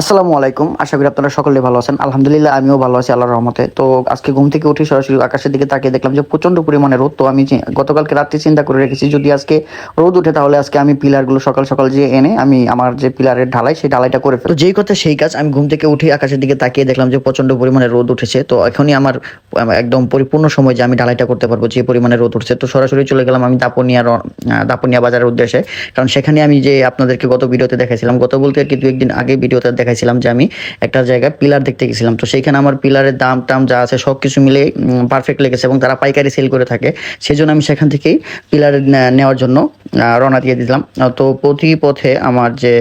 আসসালামু আলাইকুম। আশা করি আপনারা সকলে ভালো আছেন। আলহামদুলিল্লাহ, আমিও ভালো আছি আল্লাহর রহমতে। তো আজকে ঘুম থেকে উঠে সরাসরি আকাশের দিকে তাকিয়ে দেখলাম যে প্রচণ্ড পরিমাণে রোদ। তো আমি গতকালকে রাত্রে চিন্তা করে রেখেছি, যদি আজকে রোদ উঠে তাহলে আজকে আমি পিলারগুলো সকাল সকাল যে এনে আমি আমার যে পিলারের ঢালাই, সেই ঢালাইটা করে ফেলব। তো যেই কথা সেই কাজ আমি ঘুম থেকে উঠে আকাশের দিকে তাকিয়ে দেখলাম যে প্রচণ্ড পরিমাণে রোদ উঠেছে। তো এখনই আমার একদম পরিপূর্ণ সময় যে আমি ঢালাইটা করতে পারব, যে পরিমাণে রোদ উঠছে। তো সরাসরি চলে গেলাম আমি দাপনিয়া দাপনিয়া বাজারের উদ্দেশ্যে। কারণ সেখানে আমি যে আপনাদেরকে গত ভিডিওতে দেখাইছিলাম, গত বলতে আর কি দু একদিন আগে ভিডিওতে দেখাইছিলাম যে আমি একটা জায়গায় পিলার দেখতে গেছিলাম। তো সেইখানে আমার পিলারের দাম টাম যা আছে সব কিছু মিলে পারফেক্ট লেগেছে এবং তারা পাইকারি সেল করে থাকে। সেই জন্য আমি সেখান থেকেই পিলার নেওয়ার জন্য রওনা দিয়ে দিলাম। তো প্রতি পথে আমার যে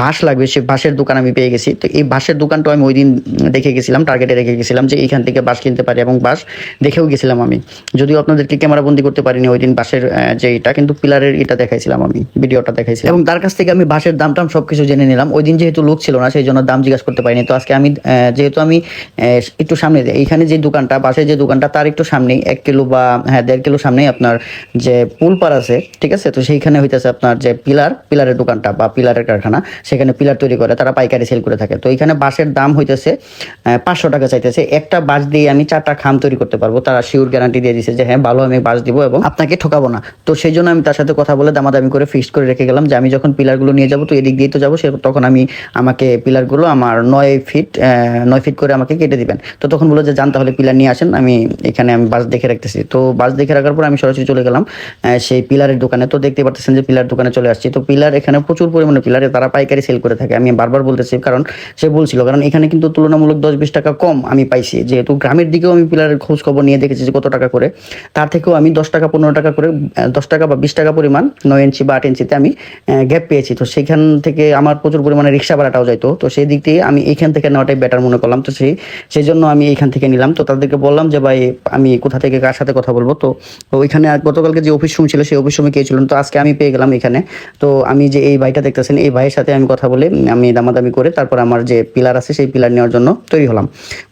বাঁশ লাগবে সেই বাঁশের দোকান আমি পেয়ে গেছি। তো এই বাঁশের দোকানটা আমি ওই দিন দেখে গেছিলাম টার্গেটে রেখে গেছিলাম যে এইখান থেকে বাঁশ কিনতে পারি এবং বাঁশ দেখেও গেছিলাম আমি। যদিও আপনাদেরকে ক্যামেরা বন্দি করতে পারিনি ওই দিন বাঁশের যে এটা, কিন্তু পিলারের এটা দেখাইছিলাম আমি, ভিডিওটা দেখাইছিলাম। এবং তার কাছ থেকে আমি বাঁশের দাম টাম সবকিছু জেনে নিলাম। ওই দিন যেহেতু লোক ছিল না, সেই জন্য দাম জিজ্ঞাসা করতে পারিনি। তো আজকে আমি যেহেতু আমি একটু সামনে এইখানে যে দোকানটা বাঁশের যে দোকানটা, তার একটু সামনেই, এক কিলো বা হ্যাঁ দেড় কিলো সামনেই আপনার যে পুল পার আছে, ঠিক আছে? তো সেইখানে হইতেছে আপনার যে পিলার, পিলারের দোকানটা বা পিলারের কারখানা, সেখানে পিলার তৈরি করে তারা পাইকারি সেল করে থাকে। তো এখানে বাঁশের দাম হইতেছে পাঁচশো টাকা চাইতেছে। একটা বাঁশ দিয়ে আমি চারটা খাম তৈরি করতে পারব। তারা শিওর গ্যারান্টি দিয়ে দিছে যে হ্যাঁ ভালো আমি বাঁশ দিব এবং আপনাকে ঠকাবো না। তো সেই জন্য আমি তার সাথে কথা বলে দামাদামি করে ফিক্সড করে রেখে গেলাম যে, আমি যখন পিলারগুলো নিয়ে যাব, তো এদিক দিয়ে তো যাব, সে তখন আমি আমাকে পিলারগুলো আমার নয় ফিট নয় ফিট করে আমাকে কেটে দিবেন। তো তখন বলে যে, যান, তাহলে পিলার নিয়ে আসেন, আমি এখানে আমি বাস দেখে রাখতেছি। তো বাস দেখে রাখার পর আমি সরাসরি চলে গেলাম সেই পিলারের দোকানে। তো দেখতে পাচ্ছেন যে পিলার দোকানে চলে আসছি। তো পিলার এখানে প্রচুর পরিমাণে, পিলারে তারা পাইকারি সেল করে থাকে। আমি বারবার বলতেছি, কারণ সে বলছিল, কারণ এখানে কিন্তু তুলনামূলক দশ বিশ টাকা কম আমি পাইছি। যেহেতু গ্রামের দিকেও আমি পিলারের খোঁজ খবর নিয়ে দেখেছি যে কত টাকা করে, তার থেকেও আমি দশ টাকা, পনেরো টাকা করে দশ টাকা বা বিশ টাকা পরিমাণ নয় ইঞ্চি বা আট ইঞ্চিতে আমি গ্যাপ পেয়েছি। তো সেখান থেকে আমার প্রচুর পরিমাণে রিক্সা ভাড়াটাও যাইতো। তো সেই দিক দিয়ে আমি এইখান থেকে নেওয়াটাই বেটার মনে করলাম। তো সেই সেই জন্য আমি এইখান থেকে নিলাম। তো তাদেরকে বললাম যে, ভাই, আমি কোথা থেকে কার সাথে কথা বলব? তো ওইখানে গতকালকে যে অফিস রুম ছিল, সেই অফিস রুমে কে ছিলেন তো আজকে আমি পেয়ে গেলাম এখানে। তো আমি যে এই ভাইটা দেখতেছেন, এই ভাইয়ের সাথে আমি কথা বলে আমি দামাদামি করে তারপর আমার যে পিলার আছে, সেই পিলার নেওয়ার জন্য তৈরি হলাম।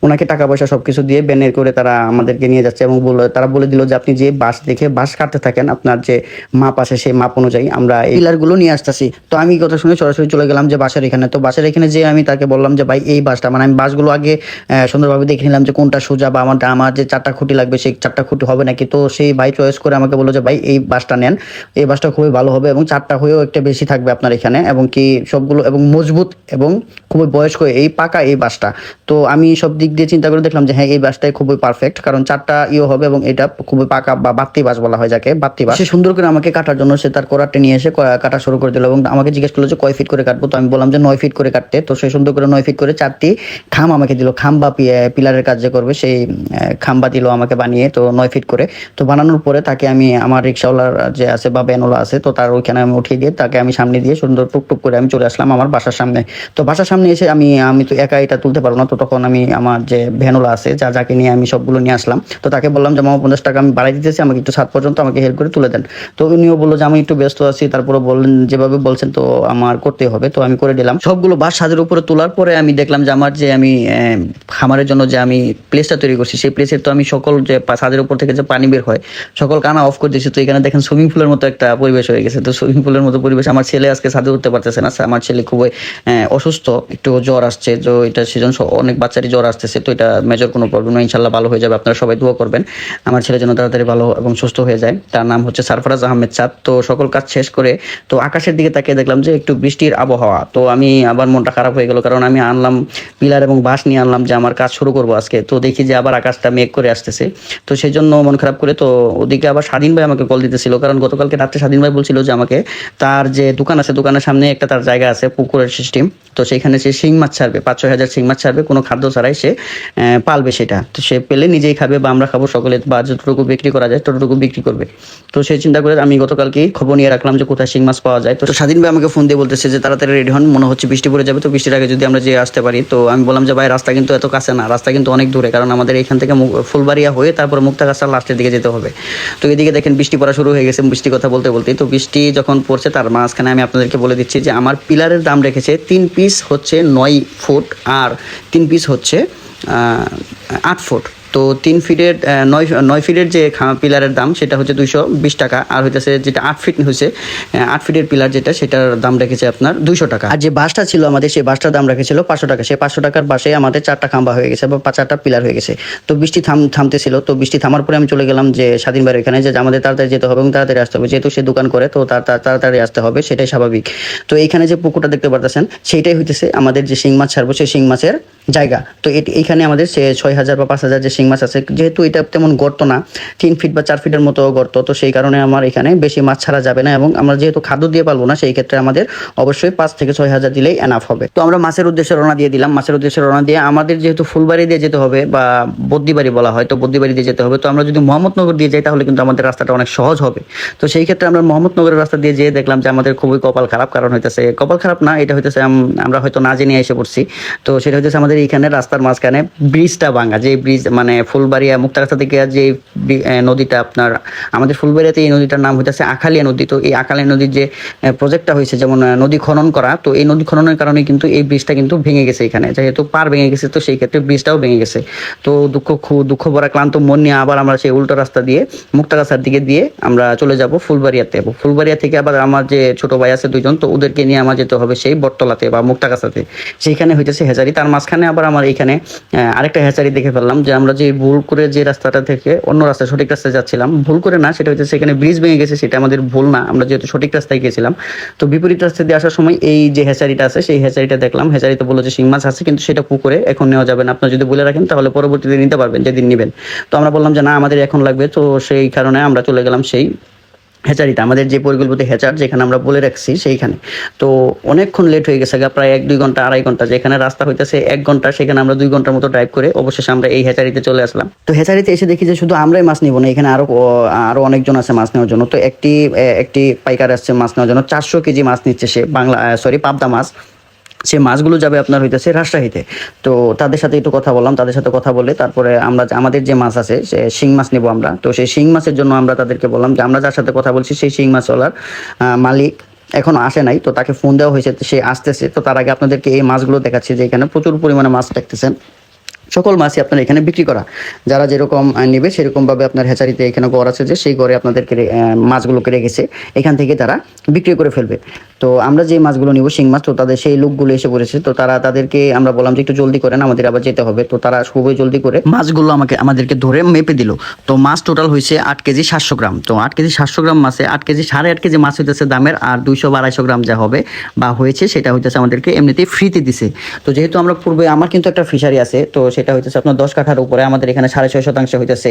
ওনাকে টাকা পয়সা সবকিছু দিয়ে ব্যানের করে তারা আমাদেরকে নিয়ে যাচ্ছে এবং বলল তারা বলে দিল যে, আপনি যে বাস দেখে বাস কাটতে থাকেন, আপনার যে মাপ আছে, সেই মাপ অনুযায়ী আমরা এই পিলারগুলো নিয়ে আসতেছি। তো আমি কথা শুনে সরাসরি চলে গেলাম যে, বাসের এখানে। তো বাসের এখানে যে আমি তাকে বললাম যে, ভাই, এই বাসটা মানে আমি বাসগুলো আগে সুন্দরভাবে দেখে নিলাম যে, কোনটা সোজা বা আমার আমার যে চারটা খুঁটি লাগবে, সেই চারটা খুঁটি হবে নাকি? তো সেই ভাই চয়েস করে আমাকে বলল যে, ভাই, এই বাসটা নেন। এই বাসটা খুবই ভালো হবে এবং চারটা হয়েও একটা বেশি থাকবে আপনার এখানে এবং কি সবগুলো, এবং মজবুত এবং খুবই বয়স্ক এই পাকা এই বাসটা। তো আমি সব দিক দিয়ে চিন্তা করে দেখলাম যে হ্যাঁ এই বাসটাই খুবই পারফেক্ট কারণ চারটা ইয়ে হবে এবং এটা খুবই পাকা বা বাত্তি বাস বলা হয় যাকে বাত্তি বাস। সে সুন্দর করে আমাকে কাটার জন্য সে তার করারটা নিয়ে এসে কাটা শুরু করে দিল এবং আমাকে জিজ্ঞেস করল যে, কয় ফিট করে কাটবো? তো আমি বললাম যে, নয় ফিট করে কাটতে। তো সে সুন্দর করে নয় ফিট করে চারটি খাম আমাকে দিল। খাম বা পিলারের কাজ যে করবে, সেই খাম্বা দিল আমাকে বানিয়ে তো নয় ফিট করে। তো বানানোর পরে তাকে আমি, আমার রিক্সাওয়ালার যে আছে বা ব্যানওয়ালা আছে, তো তার ওইখানে আমি উঠিয়ে দিয়ে তাকে আমি সামনে দিয়ে সুন্দর টুকটুক করে আমি চলে আসলাম আমার বাসার সামনে। তো বাসার সামনে এসে আমি আমি তো একা এটা তুলতে পারব না। তো তখন আমি আমার যে ভ্যানওয়ালা আছে, যা, যাকে নিয়ে আমি সবগুলো নিয়ে আসলাম, তো তাকে বললাম যে, মামা, পঞ্চাশ টাকা আমি বাড়াই দিতেছি আমাকে একটু সাত পর্যন্ত আমাকে হেল্প করে তুলে দেন। তো উনিও বলল যে, আমি একটু ব্যস্ত আছি। তারপরে বললেন, যেভাবে বলছেন তো আমার করতে হবে। তো আমি করে দিলাম। সবগুলো বাস ছাদের উপরে তোলার পরে আমি দেখলাম যে আমার যে আমি খামারের জন্য যে আমি প্লেসটা তৈরি করছি, সেই প্লেসের তো আমি সকল যে ছাদের উপর থেকে যে পানি বের হয়, সকল কানা অফ করে দিয়েছি। তো এখানে দেখেন সুইমিং পুলের মতো একটা পরিবেশ হয়ে গেছে। তো সুইমিং পুলের মতো পরিবেশ, আমার ছেলে আজকে ছাদে উঠতে পারতেছে না। আমার ছেলে খুবই অসুস্থ, একটু জ্বর আসছে। তো এটা সেজন অনেক বাচ্চারই জ্বর আসতেছে, তো এটা মেজর কোনো প্রবলেম নয় ইনশাল্লাহ ভালো হয়ে যাবে। আপনারা সবাই দোয়া করবেন। আমার ছেলে যেন তাড়াতাড়ি ভালো এবং সুস্থ হয়ে যায়। তার নাম হচ্ছে সারফরাজ আহমেদ চাঁদ। তো সকল কাজ শেষ করে, তো আকাশের দিকে তাকিয়ে দেখলাম যে একটু বৃষ্টির আবহাওয়া। তো আমি আবার মনটা খারাপ হয়ে গেল, কারণ আমি আনলাম পিলার এবং বাঁশ নিয়ে আনলাম যে আমার কাজ শুরু করব আজকে। তো দেখি যে আবার আকাশটা মেঘ করে আসতেছে। তো সেই জন্য মন খারাপ করে তো ওদিকে আবার স্বাধীন ভাই আমাকে কল দিতেছিল, কারণ গতকালকে রাত্রে স্বাধীন ভাই বলছিল যে আমাকে তার যে দোকান আছে, দোকানের সামনে একটা তার জায়গা আছে, পুকুরের সিস্টেম তো সেখানে সে শিং মাছ ছাড়বে, পাঁচ ছয় হাজার শিং মাছ ছাড়বে, কোনো খাদ্য ছাড়াই সে পালবে সেটা। তো সে পেলে নিজেই খাবে বা আমরা খাব সকলে, বা যতটুকু বিক্রি করা যায় ততটুকু বিক্রি করবে। তো সেই চিন্তা করে আমি গতকালকে খবর নিয়ে রাখলাম যে কোথায় শিং মাছ পাওয়া যায়। তো স্বাধীন ভাই আমাকে ফোন দিয়ে বলতেছে যে তাড়াতাড়ি রেডি হন, মনে হচ্ছে বৃষ্টি পড়ে যাবে তো বৃষ্টির আগে যদি আমরা যেয়ে আসতে পারি, তো আমি বললাম যে, ভাই, রাস্তা কিন্তু এত কাছে না, রাস্তা কিন্তু অনেক দূরে, কারণ আমাদের এখান থেকে ফুলবাড়িয়া হয়ে তারপর মুক্তাগাছার লাস্টের দিকে যেতে হবে। তো এদিকে দেখেন বৃষ্টি পড়া শুরু হয়ে গেছে বৃষ্টি কথা বলতে বলতে তো বৃষ্টি যখন পড়ছে, তার মাঝখানে আমি আপনাদেরকে বলে দিচ্ছি যে, আমার পিলারের দাম রেখেছে তিন পিস হচ্ছে নয় ফুট আর তিন পিস হচ্ছে আট ফুট। তো তিন ফিটের নয় নয় ফিটের যে পিলারের দাম, সেটা হচ্ছে দুইশো বিশ টাকা। আর হইতেছে যেটা আট ফিট হয়েছে আট ফিটের পিলার যেটা, সেটার দাম রেখেছে আপনার দুইশো টাকা। আর যে বাসটা ছিল আমাদের, সেই বাসটার দাম রেখেছিল পাঁচশো টাকা। সেই পাঁচশো টাকার বাসে আমাদের চারটা খাম্বা হয়ে গেছে, বা চারটা পিলার হয়ে গেছে। তো বৃষ্টি থাম, থামতেছিল। তো বৃষ্টি থামার পরে আমি চলে গেলাম যে স্বাধীন বাড়ির এখানে যে আমাদের তাড়াতাড়ি যেতে হবে এবং তাড়াতাড়ি আসতে হবে। যেহেতু সে দোকান করে, তো তার, তাড়াতাড়ি আসতে হবে, সেটাই স্বাভাবিক। তো এইখানে যে পুকুরটা দেখতে পারতেছেন, সেইটাই হইতেছে আমাদের যে শিং মাছ ছাড়বো, সেই শিং মাছের জায়গা। তো এটি- এইখানে আমাদের সে ছয় হাজার বা পাঁচ হাজার যে শিং মাছ আছে। যেহেতু এটা তেমন গর্ত না, তিন ফিট বা চার ফিটের মতো গর্ত, তো সেই কারণে আমার এখানে বেশি মাছ ছাড়া যাবে না এবং আমরা যেহেতু খাদ্য দিয়ে পারব না, সেই ক্ষেত্রে আমাদের অবশ্যই পাঁচ থেকে ছয় হাজার দিলেই এনাফ হবে। তো আমরা মাছের উদ্দেশ্যে রওনা দিয়ে দিলাম। মাছের উদ্দেশ্যে রওনা দিয়ে আমাদের যেহেতু ফুলবাড়ি দিয়ে যেতে হবে বা বদ্দিবাড়ি বলা হয়, তো বদ্দিবাড়ি দিয়ে যেতে হবে। তো আমরা যদি মোহাম্মদনগর দিয়ে যাই, তাহলে কিন্তু আমাদের রাস্তাটা অনেক সহজ হবে। তো সেই ক্ষেত্রে আমরা মোহাম্মদনগরের রাস্তা দিয়ে যেয়ে দেখলাম যে আমাদের খুবই কপাল খারাপ, কারণ হইতেছে কপাল খারাপ না, এটা হইতেছে আমরা হয়তো না জেনে এসে পড়ছি। তো সেটা হইতেছে আমাদের এইখানে রাস্তার মাঝখানে ব্রিজটা ভাঙা, যে ব্রিজ মানে ফুলবাড়িয়া মুক্তাগাছা থেকে যে নদীটা আপনার, আমাদের ফুলবাড়িয়াতে এই নদীটার নাম হইতেছে আখালিয়া নদী। তো এই আখালিয়া নদীর যে প্রজেক্টটা হয়েছে যেমন নদী খনন করা, তো এই নদী খননের কারণে কিন্তু এই ব্রিজটা কিন্তু ভেঙে গেছে এখানে। যেহেতু পার ভেঙে গেছে, তো সেই ক্ষেত্রে ব্রিজটাও ভেঙে গেছে। তো দুঃখ খুব দুঃখ ভরা ক্লান্ত মন নিয়ে আবার আমরা সেই উল্টো রাস্তা দিয়ে, মুক্তাগাছার দিকে দিয়ে আমরা চলে যাব ফুলবাড়িয়াতে। ফুলবাড়িয়া থেকে আবার আমার যে ছোট ভাই আছে দুইজন, তো ওদেরকে নিয়ে আমার যেতে হবে সেই বটতলাতে বা মুক্তাগাছাতে। সেইখানে হইতেছে হেজারি। তার মাঝখানে আবার আমার এখানে আরেকটা হেচারি দেখে ফেললাম, যে আমরা যে ভুল করে যে রাস্তাটা থেকে অন্য রাস্তা সঠিক রাস্তায় যাচ্ছিলাম, ভুল করে না, সেটা হচ্ছে সেখানে ব্রিজ ভেঙে গেছে, সেটা আমাদের ভুল না, আমরা যেহেতু সঠিক রাস্তায় গেছিলাম। তো বিপরীত রাস্তা দিয়ে আসার সময় এই যে হেচারিটা আছে, সেই হেচারিটা দেখলাম হেচারিতে বলল যে শিং মাছ আছে, কিন্তু সেটা পুকুরে এখন নেওয়া যাবে না। আপনার যদি বলে রাখেন, তাহলে পরবর্তীতে নিতে পারবেন, যেদিন নেবেন। তো আমরা বললাম যে না, আমাদের এখন লাগবে। তো সেই কারণে আমরা চলে গেলাম সেই হেচারিতে আমাদের যে পরিকল্পিত হ্যাচার যেখানে আমরা বলে রাখছি সেইখানে। তো অনেকক্ষণ লেট হয়ে গেছে প্রায় এক, দুই ঘণ্টা, আড়াই ঘণ্টা, যেখানে রাস্তা হইতেছে এক ঘণ্টা, সেখানে আমরা দুই ঘণ্টার মতো ড্রাইভ করে অবশেষে আমরা এই হ্যাচারিতে চলে আসলাম। তো হ্যাচারিতে এসে দেখি যে শুধু আমরাই মাছ নিব না, এখানে আরও আরও অনেকজন আছে মাছ নেওয়ার জন্য। তো একটি একটি পাইকার আসছে মাছ নেওয়ার জন্য। চারশো কেজি মাছ নিচ্ছে সে বাংলা সরি পাবদা মাছ। সে মাছগুলো যাবে আপনার হইতেছে রাজশাহীতে। তো তাদের সাথে একটু কথা বললাম, তাদের সাথে কথা বলে তারপরে আমরা আমাদের যে মাছ আছে, সে শিং মাছ নেব আমরা। তো সেই শিং মাছের জন্য আমরা তাদেরকে বললাম যে, আমরা যার সাথে কথা বলছি, সেই শিং মাছওয়ালার মালিক এখনও আসে নাই। তো তাকে ফোন দেওয়া হয়েছে, সে আসতেছে। তো তার আগে আপনাদেরকে এই মাছগুলো দেখাচ্ছে যে এখানে প্রচুর পরিমাণে মাছ দেখতেছেন। সকল মাছই আপনার এখানে বিক্রি করা। যারা যেরকম নেবে সেরকমভাবে আপনার হেচারিতে এখানে গড় আছে যে, সেই গড়ে আপনাদেরকে মাছগুলোকে রেখেছে। এখান থেকে তারা বিক্রি করে ফেলবে। তো আমরা যে মাছগুলো নিব, শিং মাছ, তো তাদের সেই লোকগুলো এসে পড়েছে তো তারা তাদেরকে আমরা বললাম যে, একটু জলদি করেন, আমাদের আবার যেতে হবে। তো তারা খুবই জলদি করে মাছগুলো আমাকে, আমাদেরকে ধরে মেপে দিল। তো মাছ টোটাল হয়েছে আট কেজি সাতশো গ্রাম। তো আট কেজি সাতশো গ্রাম মাছে আট কেজি, সাড়ে আট কেজি মাছ হইতেছে দামের, আর দুইশো বা আড়াইশো গ্রাম যা হবে বা হয়েছে, সেটা হইতেছে আমাদেরকে এমনিতেই ফ্রিতে দিছে। তো যেহেতু আমরা পূর্বে, আমার কিন্তু একটা ফিশারি আছে, তো সেটা হইতেছে আপনার দশ কাঠার উপরে, আমাদের এখানে সাড়ে ছয় শতাংশ হইতেছে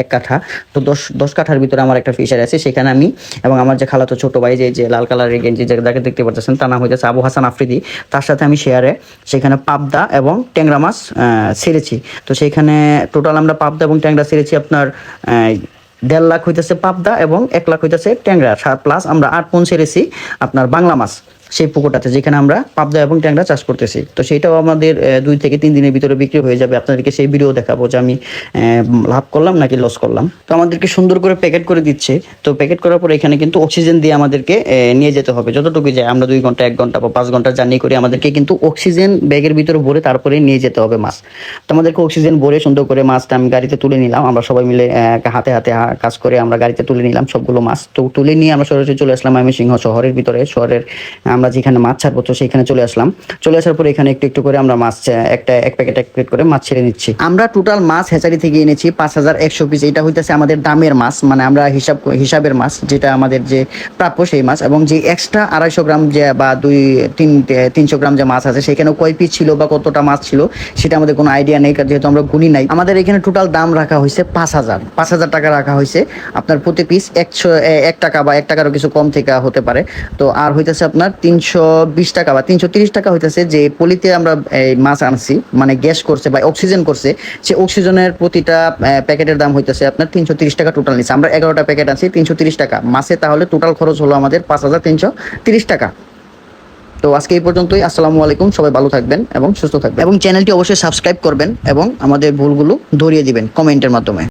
এক কাঠা। তো দশ দশ কাঠার ভিতরে আমার একটা ফিশারি আছে, সেখানে আমি এবং আমার যে খালাতো ছোট ভাই যে যে লাল কালারের গেঞ্জি যাকে দেখতে পাচ্ছেন তার নাম হইতেছে আবু হাসান আফ্রিদি। তার সাথে আমি শেয়ারে সেখানে পাবদা এবং ট্যাংরা মাছ ছেড়েছি। তো সেইখানে টোটাল আমরা পাবদা এবং ট্যাংরা ছেড়েছি আপনার দেড় লাখ হইতেছে পাবদা এবং এক লাখ হইতেছে ট্যাংরা। প্লাস আমরা আট পন ছেড়েছি আপনার বাংলা মাছ। সেই পুকুরটাতে, যেখানে আমরা পাবদা এবং ট্যাংরা চাষ করতেছি। তো সেইটাও আমাদের দুই থেকে তিন দিনের ভিতরে বিক্রি হয়ে যাবে। আপনাদেরকে সেই ভিডিও দেখাবো যে আমি লাভ করলাম নাকি লস করলাম। তো আমাদেরকে সুন্দর করে প্যাকেট করে দিচ্ছে। তো প্যাকেট করার পর এখানে কিন্তু অক্সিজেন দিয়ে আমাদেরকে নিয়ে যেতে হবে। যতটুকু যায় আমরা দুই ঘণ্টা, এক ঘণ্টা বা পাঁচ ঘণ্টা জার্নি করে আমাদেরকে কিন্তু অক্সিজেন ব্যাগের ভিতরে ভরে তারপরে নিয়ে যেতে হবে মাছ। তো আমাদেরকে অক্সিজেন ভরে সুন্দর করে মাছটা আমি গাড়িতে তুলে নিলাম। আমরা সবাই মিলে হাতে হাতে কাজ করে আমরা গাড়িতে তুলে নিলাম সবগুলো মাছ। তো তুলে নিয়ে আমরা সরাসরি চলে আসলাম আমি সিংহ শহরের ভিতরে। শহরের আমরা যেখানে মাছ ছাড়বো, তো সেখানে চলে আসলাম। চলে আসার পরে এখানে একটু একটু করে আমরা মাছ একটা, এক প্যাকেট এক প্যাকেট করে মাছ ছেড়ে নিচ্ছি। আমরা টোটাল মাছ হেচারি থেকে এনেছি পাঁচ হাজার একশো পিস এটা হইতেছে আমাদের দামের মাছ মানে আমরা হিসাব, হিসাবের মাছ, যেটা আমাদের যে প্রাপ্য সেই মাছ। এবং যে এক্সট্রা আড়াইশো গ্রাম যে, বা দুই, তিন তিনশো গ্রাম যে মাছ আছে সেখানে কয় পিস ছিল বা কতটা মাছ ছিল, সেটা আমাদের কোনো আইডিয়া নেই যেহেতু আমরা গুনি নাই। আমাদের এখানে টোটাল দাম রাখা হয়েছে পাঁচ হাজার। পাঁচ হাজার টাকা রাখা হয়েছে আপনার প্রতি পিস একশো এক টাকা বা এক টাকারও কিছু কম থেকে হতে পারে। তো আর হইতেছে আপনার তিনশো বিশ টাকা বা তিনশো তিরিশ টাকা হইতেছে যে পলিতে আমরা, এই মাছ আনছি মানে গ্যাস করছে বা অক্সিজেন করছে, সে অক্সিজেনের প্রতিটা প্যাকেটের দাম হইতেছে আপনার তিনশো তিরিশ টাকা টোটাল নিচ্ছে আমরা এগারোটা প্যাকেট আনছি, তিনশো তিরিশ টাকা। মাসে তাহলে টোটাল খরচ হলো আমাদের পাঁচ হাজার তিনশো তিরিশ টাকা। তো আজকে এই পর্যন্তই। আসসালামু আলাইকুম। সবাই ভালো থাকবেন এবং সুস্থ থাকবেন। এবং চ্যানেলটি অবশ্যই সাবস্ক্রাইব করবেন এবং আমাদের ভুলগুলো ধরিয়ে দিবেন কমেন্টের মাধ্যমে।